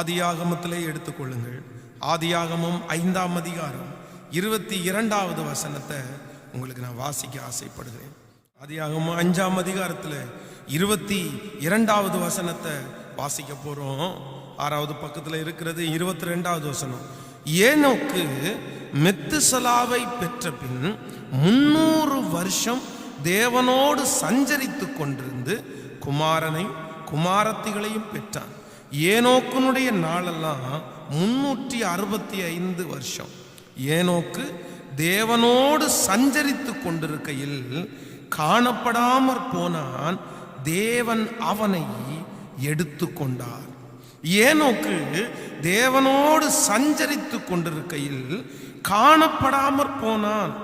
ஆதியாகமத்திலே எடுத்துக்கொள்ளுங்கள். ஆதியாகமம் ஐந்தாம் அதிகாரம் இருபத்தி இரண்டாவது வசனத்தை உங்களுக்கு நான் வாசிக்க ஆசைப்படுகிறேன். ஆதியாகமம் அஞ்சாம் அதிகாரத்தில் இருபத்தி இரண்டாவது வசனத்தை வாசிக்க போகிறோம் ஆறாவது பக்கத்தில் இருக்கிறது இருபத்தி ரெண்டாவது வசனம். ஏனோக்கு மெத்துசலாவை பெற்ற பின் முன்னூறு வருஷம் தேவனோடு சஞ்சரித்து கொண்டிருந்து குமாரனை குமாரத்திகளையும் பெற்றான். ஏனோக்குனுடைய நாளெல்லாம் முன்னூற்றி அறுபத்தி ஐந்து வருஷம். ஏனோக்கு தேவனோடு சஞ்சரித்து கொண்டிருக்கையில் காணப்படாமற் போனான் தேவன் அவனை எடுத்து கொண்டார். ஏனோக்கு தேவனோடு சஞ்சரித்து கொண்டிருக்கையில் காணப்படாமற் போனான்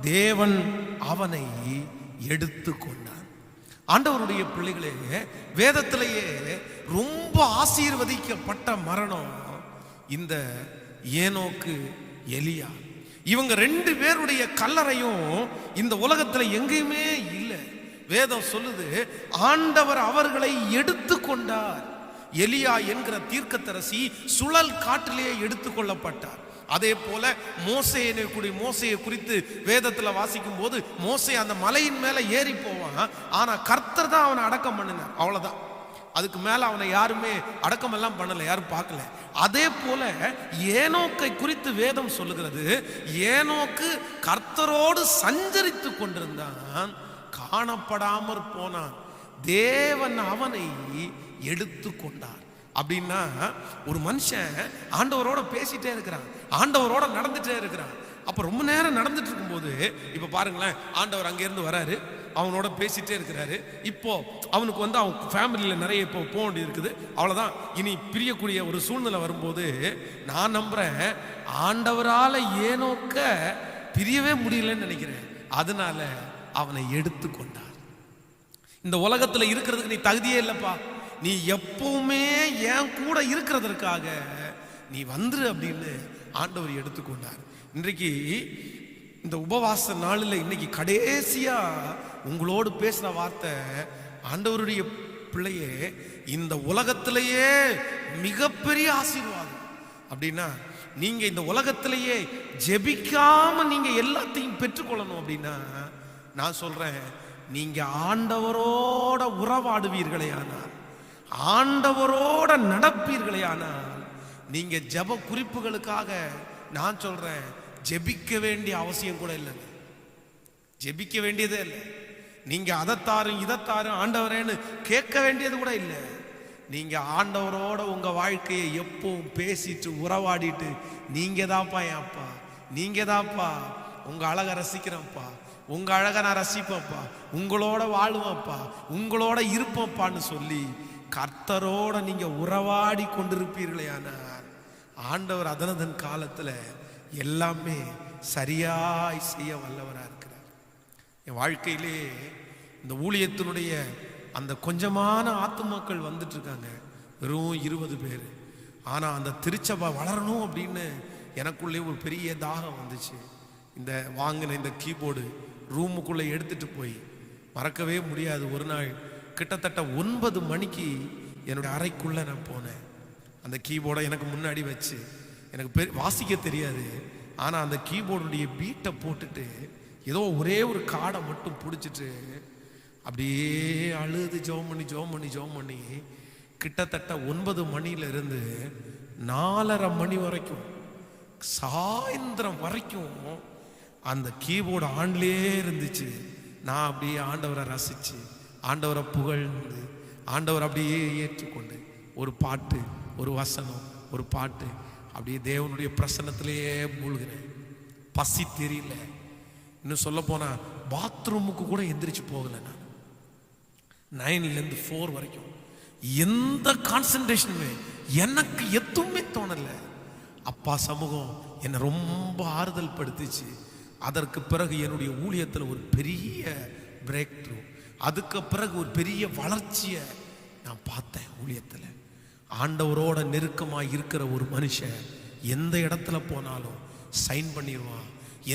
தேவன் அவனை எடுத்து கொண்டார். ஆண்டவருடைய பிள்ளைகளே வேதத்திலேயே ரொம்ப ஆசீர்வதிக்கப்பட்ட மரணம் இந்த ஏனோக்கு எலியா. இவங்க ரெண்டு பேருடைய கல்லறையும் இந்த உலகத்துல எங்கேயுமே இல்லை. வேதம் சொல்லுது ஆண்டவர் அவர்களை எடுத்து கொண்டார். எலியா என்கிற தீர்க்கத்தரசி சுழல் காற்றிலேயே எடுத்துக்கொள்ளப்பட்டார் அதே போல மோசையை கூடிய மோசையை குறித்து வேதத்தில் வாசிக்கும் போது மோசை அந்த மலையின் மேலே ஏறி போவான். ஆனால் கர்த்தர் தான் அவனை அடக்கம் பண்ணினார். அவ்வளோதான் அதுக்கு மேலே அவனை யாருமே அடக்கம் எல்லாம் பண்ணல யாரும் பார்க்கல. அதே போல ஏனோக்கை குறித்து வேதம் சொல்லுகிறது. ஏனோக்கு கர்த்தரோடு சஞ்சரித்து கொண்டிருந்தான். காணப்படாமற் போனான். தேவன் அவனை எடுத்து கொண்டான். அப்படின்னா ஒரு மனுஷன் ஆண்டவரோட பேசிட்டே இருக்கிறான். ஆண்டவரோட நடந்துட்டே இருக்கிறான். அப்போ ரொம்ப நேரம் நடந்துட்டு இருக்கும்போது இப்போ பாருங்களேன் ஆண்டவர் அங்கேருந்து வராரு. அவனோட பேசிட்டே இருக்கிறாரு. இப்போ அவனுக்கு வந்து அவன் ஃபேமிலியில நிறைய இப்போ போக வேண்டியது இருக்குது. அவ்வளவுதான். இனி பிரியக்கூடிய ஒரு சூழ்நிலை வரும்போது நான் நம்புறேன் ஆண்டவரால ஏனோக்க பிரியவே முடியலன்னு நினைக்கிறேன். அதனால அவனை எடுத்து கொண்டார் இந்த உலகத்துல இருக்கிறதுக்கு நீ தகுதியே இல்லப்பா. நீ எப்பவுமே என் கூட இருக்கிறதற்காக நீ வந்துரு அப்படின்னு ஆண்டவர் எடுத்துக்கொண்டார். இன்றைக்கு இந்த உபவாச நாளில் இன்னைக்கு கடைசியா உங்களோடு பேசுற வார்த்தை ஆண்டவருடைய பிள்ளையே இந்த உலகத்திலேயே மிகப்பெரிய ஆசீர்வாதம். அப்படின்னா நீங்க இந்த உலகத்திலேயே ஜெபிக்காம நீங்க எல்லாத்தையும் பெற்றுக்கொள்ளணும் அப்படின்னா நான் சொல்றேன் நீங்க ஆண்டவரோட உறவாடுவீர்களே ஆனால். ஆண்டவரோட நடப்பீர்களே ஆனால் நீங்க ஜெப குறிப்புகளுக்காக நான் சொல்றேன் ஜெபிக்க வேண்டிய அவசியம் கூட இல்லைங்க. ஜெபிக்க வேண்டியதே இல்லை. நீங்க அதைத்தாரும் இதைத்தாரும் ஆண்டவரேன்னு கேட்க வேண்டியது கூட இல்லை. நீங்க ஆண்டவரோட உங்க வாழ்க்கையை எப்பவும் பேசிட்டு உறவாடிட்டு நீங்க தான்ப்பா என் அப்பா நீங்க தான்ப்பா உங்க அழகை ரசிக்கிறேன்ப்பா உங்க அழகை நான் ரசிப்பேன்ப்பா உங்களோட வாழ்வேன்ப்பா உங்களோட இருப்பேன்ப்பான்னு சொல்லி கர்த்தரோட நீங்க உறவாடி கொண்டிருப்பீர்களே ஆனால் ஆண்டவர் அதனதன் காலத்துல எல்லாமே சரியாய் செய்ய வல்லவராக இருக்கிறார். என் வாழ்க்கையிலே இந்த ஊழியத்தினுடைய அந்த கொஞ்சமான ஆத்துமாக்கள் வந்துட்டு இருக்காங்க. வெறும் இருபது பேர். ஆனால் அந்த திருச்சபை வளரணும் அப்படின்னு எனக்குள்ளே ஒரு பெரிய தாகம் வந்துச்சு. இந்த வாங்கின இந்த கீபோர்டு ரூமுக்குள்ளே எடுத்துட்டு போய் மறக்கவே முடியாது. ஒரு நாள் கிட்டத்தட்ட ஒன்பது மணிக்கு என்னுடைய அறைக்குள்ளே நான் போனேன். அந்த கீபோர்டை எனக்கு முன்னாடி வச்சு எனக்கு பெ வாசிக்க தெரியாது. ஆனால் அந்த கீபோர்டுடைய பீட்டை போட்டுட்டு ஏதோ ஒரே ஒரு காடை மட்டும் பிடிச்சிட்டு அப்படியே அழுது ஜோம் பண்ணி ஜோம் பண்ணி ஜோம் பண்ணி கிட்டத்தட்ட ஒன்பது மணியிலிருந்து நாலரை மணி வரைக்கும் சாயந்தரம் வரைக்கும் அந்த கீபோர்டு ஆண்டிலே இருந்துச்சு. நான் அப்படியே ஆண்டவரை ரசிச்சு ஆண்டவரை புகழ்ந்து ஆண்டவர் அப்படியே ஏற்றுக்கொண்டு ஒரு பாட்டு ஒரு வசனம் ஒரு பாட்டு அப்படியே தேவனுடைய பிரசன்னத்திலேயே மூழ்கிறேன். பசி தெரியல. இன்னும் சொல்ல போனால் பாத்ரூமுக்கு கூட எந்திரிச்சு போகலை நான். நைன்லேருந்து ஃபோர் வரைக்கும். எந்த கான்சன்ட்ரேஷனுமே எனக்கு எதுவுமே தோணலை. அப்பா சமூகம் என்னை ரொம்ப ஆறுதல் படுத்துச்சு. அதற்கு பிறகு என்னுடைய ஊழியத்தில் ஒரு பெரிய பிரேக் த்ரூ அதுக்கு பிறகு ஒரு பெரிய வளர்ச்சியை நான் பார்த்தேன் ஊழியத்தில். ஆண்டவரோட நெருக்கமாக இருக்கிற ஒரு மனுஷன் எந்த இடத்துல போனாலும் சைன் பண்ணிடுவான்.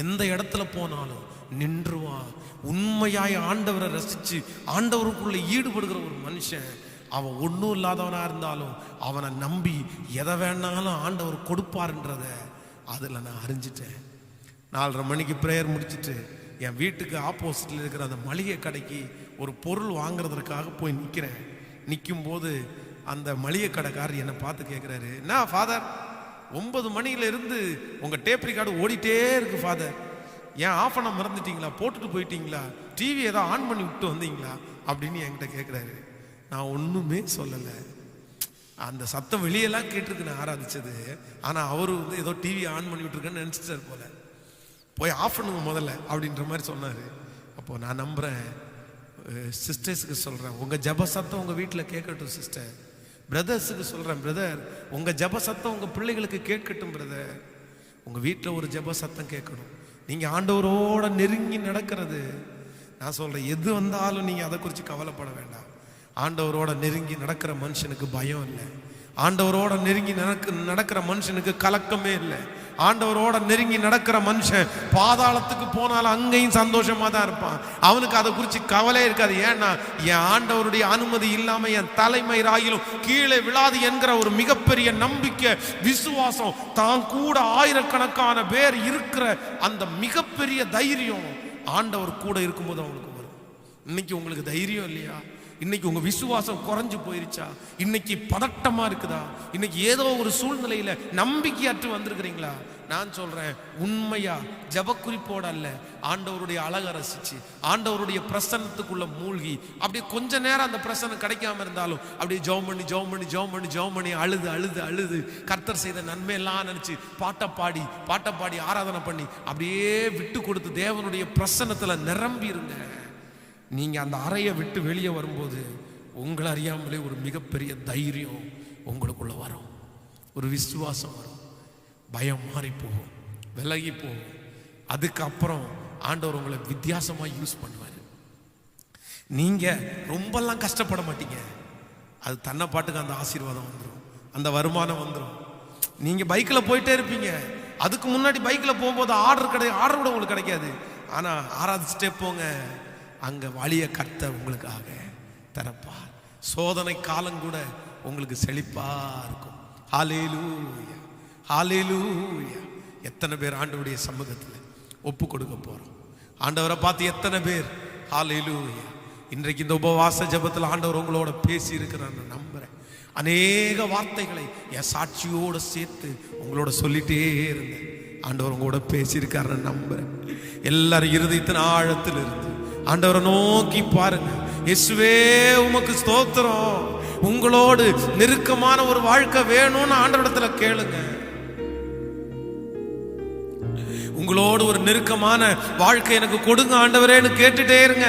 எந்த இடத்துல போனாலும் நின்றுவான். உண்மையாய் ஆண்டவரை ரசித்து ஆண்டவருக்குள்ளே ஈடுபடுகிற ஒரு மனுஷன் அவன் ஒன்றும் இல்லாதவனாக இருந்தாலும் அவனை நம்பி எதை வேணாலும் ஆண்டவர் கொடுப்பாருன்றத அதில் நான் அறிஞ்சிட்டேன். நாலரை மணிக்கு ப்ரேயர் முடிச்சிட்டு என் வீட்டுக்கு ஆப்போசிட்டில் இருக்கிற அந்த மளிகை கடைக்கு ஒரு பொருள் வாங்குறதுக்காக போய் நிற்கிறேன் நிற்கும் போது அந்த மளிகை கடைக்காரர் என்னை பார்த்து கேட்குறாரு என்ன ஃபாதர்? ஒன்பது மணியில இருந்து உங்கள் டேப் ரெக்கார்டு ஓடிட்டே இருக்கு ஃபாதர். ஏன் ஆஃப் பண்ண மறந்துட்டீங்களா? போட்டுட்டு போயிட்டீங்களா? டிவி ஏதோ ஆன் பண்ணி விட்டு வந்தீங்களா? அப்படின்னு என்கிட்ட கேட்குறாரு நான் ஒன்றுமே சொல்லலை. அந்த சத்தம் வெளியெல்லாம் கேட்டிருக்கு நான் ஆராதிச்சது. ஆனால் அவரு வந்து ஏதோ டிவி ஆன் பண்ணி விட்டுருக்கேன்னு நினச்சிட்டார் போல. போய் ஆஃப் பண்ணுங்க முதல்ல அப்படின்ற மாதிரி சொன்னார். அப்போது நான் நம்புகிறேன் சிஸ்டர்ஸுக்கு சொல்கிறேன் உங்கள் ஜப சத்தம் உங்கள் வீட்டில் கேட்கட்டும் சிஸ்டர் பிரதர்ஸுக்கு சொல்கிறேன் பிரதர் உங்கள் ஜப சத்தம் உங்கள் பிள்ளைகளுக்கு கேட்கட்டும் பிரதர் உங்கள் வீட்டில் ஒரு ஜப சத்தம் கேட்கணும். நீங்கள் ஆண்டவரோட நெருங்கி நடக்கிறது. நான் சொல்கிறேன் எது வந்தாலும் நீங்கள் அதை குறித்து கவலைப்பட வேண்டாம். ஆண்டவரோட நெருங்கி நடக்கிற மனுஷனுக்கு பயம் இல்லை. ஆண்டவரோட நெருங்கி நடக்க நடக்கிற மனுஷனுக்கு கலக்கமே இல்லை. ஆண்டவரோட நெருங்கி நடக்கிற மனுஷன் பாதாளத்துக்கு போனாலும் அங்கேயும் சந்தோஷமா தான் இருப்பான். அவனுக்கு அதை குறித்து கவலை இருக்காது. ஏன்னா என் ஆண்டவருடைய அனுமதி இல்லாமல் என் தலைமை ராயிலும் கீழே விழாது என்கிற ஒரு மிகப்பெரிய நம்பிக்கை விசுவாசம் தான் கூட ஆயிரக்கணக்கான பேர் இருக்கிற அந்த மிகப்பெரிய தைரியம் ஆண்டவர் கூட இருக்கும்போது அவனுக்கு வரும். இன்னைக்கு உங்களுக்கு தைரியம் இல்லையா? இன்னைக்கு உங்க விசுவாசம் குறைஞ்சு போயிருச்சா? இன்னைக்கு பதட்டமா இருக்குதா? இன்னைக்கு ஏதோ ஒரு சூழ்நிலையில நம்பிக்கையாற்று வந்திருக்கிறீங்களா? நான் சொல்றேன் உண்மையா ஜப அல்ல. ஆண்டவருடைய அழகை ரசிச்சு ஆண்டவருடைய பிரசன்னத்துக்குள்ள மூழ்கி அப்படியே கொஞ்ச நேரம் அந்த பிரசன்னம் கிடைக்காம இருந்தாலும் அப்படியே ஜெபம் பண்ணி ஜெபம் பண்ணி ஜோம் பண்ணி ஜோம் பண்ணி அழுது அழுது அழுது கர்த்தர் செய்த நன்மையெல்லாம் நினைச்சு பாட்டை பாடி பாட்டை பாடி ஆராதனை பண்ணி அப்படியே விட்டு கொடுத்து தேவனுடைய பிரசன்னத்துல நிரம்பி நீங்கள் அந்த அறையை விட்டு வெளியே வரும்போது உங்களை அறியாமலே ஒரு மிகப்பெரிய தைரியம் உங்களுக்குள்ளே வரும். ஒரு விசுவாசம் வரும். பயம் மாறி போகும். விலகி போகும். அதுக்கப்புறம் ஆண்டவர் உங்களை வித்தியாசமாக யூஸ் பண்ணுவார். நீங்கள் ரொம்பலாம் கஷ்டப்பட மாட்டீங்க. அது தன்னை பாட்டுக்கு அந்த ஆசீர்வாதம் வந்துடும் அந்த வருமானம் வந்துடும் நீங்கள் பைக்கில் போயிட்டே இருப்பீங்க. அதுக்கு முன்னாடி பைக்கில் போகும்போது ஆர்டர் கிடை ஆர்டர் கூட உங்களுக்கு கிடைக்காது. ஆனால் ஆராதிச்சிட்டே போங்க. அங்க வழிய கர்த்தர் உங்களுக்காக திறப்பார். சோதனை காலம் கூட உங்களுக்கு செழிப்பா இருக்கும். ஹalleluya ஹalleluya. எத்தனை பேர் ஆண்டவுடைய சமூகத்தில் ஒப்பு கொடுக்க போறோம். ஆண்டவரை பார்த்து எத்தனை பேர்? ஹாலேலூயா இன்றைக்கு இந்த உபவாச ஜெபத்தில் ஆண்டவர் உங்களோட பேசி இருக்கிறான்னு நம்புறேன். அநேக வார்த்தைகளை என் சாட்சியோட சேர்த்து உங்களோட சொல்லிட்டே இருந்தேன். ஆண்டவர் உங்களோட பேசியிருக்காருன்னு நம்புகிறேன் நம்புறேன். எல்லாரும் இருதயத்தின் ஆழத்தில் இருந்து ஆண்டவரை நோக்கி பாருங்க இயேசுவே உமக்கு ஸ்தோத்திரம். உங்களோடு நெருக்கமான ஒரு வாழ்க்கை வேணும்னு ஆண்டவரிடத்துல கேளுங்க. உங்களோடு ஒரு நெருக்கமான வாழ்க்கை எனக்கு கொடுங்க ஆண்டவரேன்னு கேட்டுட்டே இருங்க.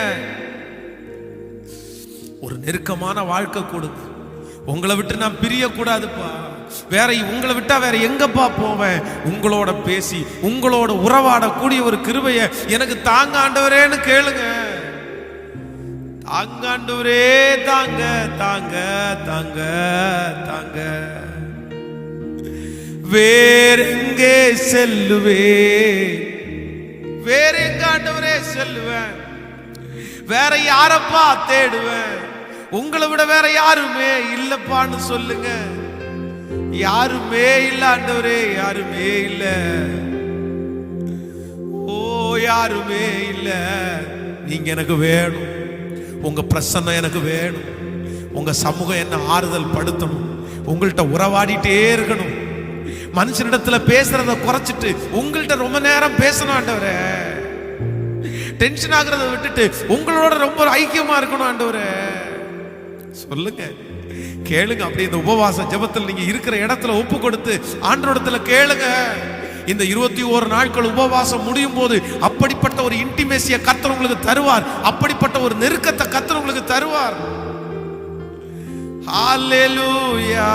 ஒரு நெருக்கமான வாழ்க்கை கொடுங்க உங்களை விட்டு நான் பிரியக்கூடாதுப்பா. வேற உங்களை விட்டா வேற எங்கப்பா போவேன்? உங்களோட பேசி உங்களோட உறவாடக்கூடிய ஒரு கிருபைய எனக்கு தாங்க ஆண்டவரேன்னு கேளுங்க. தாங்க தாங்க தாங்க தாங்க தாங்க. வேறெங்கே செல்லுவே? வேற எங்க ஆண்டவரே செல்லுவேன்? வேற யாரப்பா தேடுவேன்? உங்களை விட வேற யாருமே இல்லப்பான்னு சொல்லுங்க. யாருமே இல்ல ஆண்டவரே யாருமே இல்ல. ஓ யாருமே இல்ல. நீங்க எனக்கு வேணும். உங்க பிரசன்னம் எனக்கு வேணும். உங்க சமூகம் என்ன ஆறுதல் படுத்தணும். உங்கள்கிட்ட உறவாடிட்டே இருக்கணும். மனுஷனிடத்துல பேசுறத குறைச்சிட்டு உங்கள்கிட்ட ரொம்ப நேரம் பேசணும் ஆண்டவரே. டென்ஷன் ஆகுறத விட்டுட்டு உங்களோட ரொம்ப ஐக்கியமா இருக்கணும் ஆண்டவரே. சொல்லுங்க. கேளுங்க. அப்படி இந்த உபவாச ஜெபத்தில் நீங்க இருக்கிற இடத்துல ஒப்பு கொடுத்து ஆண்டோடத்துல கேளுங்க. இந்த இருபத்தி ஓரு நாட்கள் உபவாசம் முடியும் போது அப்படிப்பட்ட ஒரு இன்டிமேசிய கத்தர் உங்களுக்கு தருவார். அப்படிப்பட்ட ஒரு நெருக்கத்தை கத்தர் உங்களுக்கு தருவார். ஹalleluya